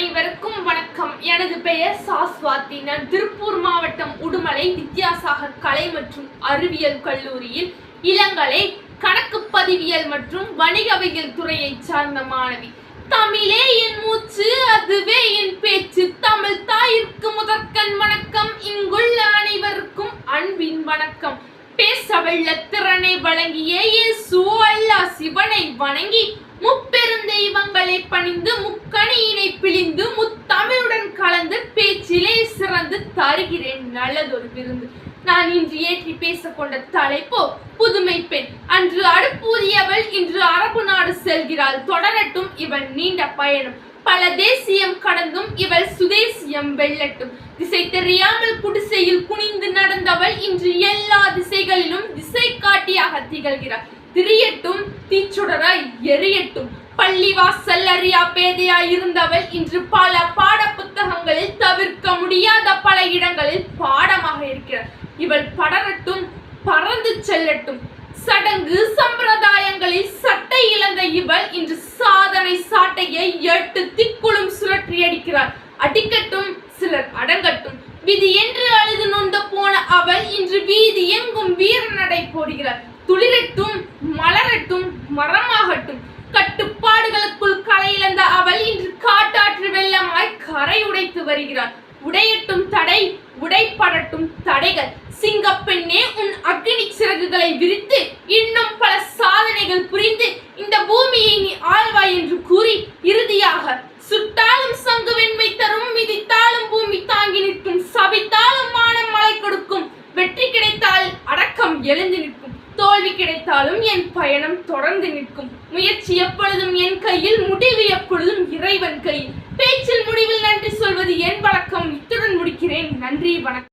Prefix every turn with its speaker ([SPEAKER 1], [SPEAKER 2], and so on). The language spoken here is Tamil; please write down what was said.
[SPEAKER 1] அனைவருக்கும் வணக்கம். எனது பெயர் சாஸ்வாதி. நான் திருப்பூர் மாவட்டம் உடுமலை வித்யாசாகர் கலை மற்றும் அறிவியல் கல்லூரியில் இளங்கலை கணக்கு பதிவியல் மற்றும் வணிகவியல் துறையைச் சார்ந்த மாணவி. தமிழே என் மூச்சு அதுவே என் பேச்சு. தமிழ் தாயிற்கு முதற்கண் வணக்கம். இங்குள்ள அனைவருக்கும் அன்பின் வணக்கம். பேசவெள்ள திறனை வழங்கிய இயேசு சிவனை வணங்கி முப்பெருந்தெய்வங்களை பணிந்து முக்கணியினை பிழிந்து முத்தமிழுடன் கலந்து பேச்சிலே சிறந்து தருகிறேன் நல்லதொரு விருந்து. நான் இன்று ஏற்றி பேசக்கொண்ட தலைப்போ புதுமை பெண். அன்று அடுப்பூதியவள் இன்று அரபு நாடு செல்கிறாள். தொடரட்டும் இவள் நீண்ட பயணம். பல தேசியம் கடந்தும் இவள் சுதேசியம் வெல்லட்டும். திசை தெரியாமல் குடிசையில் குனிந்து நடந்தவள் இன்று எல்லா திசைகளிலும் திசை காட்டியாக திகழ்கிறாள். திரியட்டும் தீச்சுடராய் எரியட்டும். பள்ளிவாசல் அறியா பேதையாய் இருந்தவள் இன்று பல பாட புத்தகங்களில் தவிர்க்க முடியாத பல இடங்களில் பாடமாக இருக்கிறார் இவள் படரட்டும் பறந்து செல்லட்டும். சடங்கு சம்பிரதாயங்களில் சட்டை இழந்த இவள் இன்று சாதனை சாட்டையை எட்டு திக்குளும் சுழற்றி அடிக்கிறார் அடிக்கட்டும் சிலர் அடங்கட்டும். விதி என்று அழுது நொந்த போன அவள் இன்று வீதி எங்கும் வீர நடை போடுகிறார் துளிரட்டும் மலரட்டும் மரமாகட்டும். கட்டுப்பாடுகளுக்குள் களை இழந்த அவள் இன்று காட்டாற்று வெள்ளமாய் கரை உடைத்து வருகிறாள். உடையட்டும் தடை உடைப்படட்டும் தடைகள். சிங்கப்பெண்ணே உன் அக்னி சிறகுகளை விரித்து இன்னும் பல தோல்வி கிடைத்தாலும் என் பயணம் தொடர்ந்து நிற்கும். முயற்சி எப்பொழுதும் என் கையில் முடிவு எப்பொழுதும் இறைவன் கையில் பேச்சில் முடிவில் நன்றி சொல்வது என் வழக்கம். இத்துடன் முடிக்கிறேன். நன்றி வணக்கம்.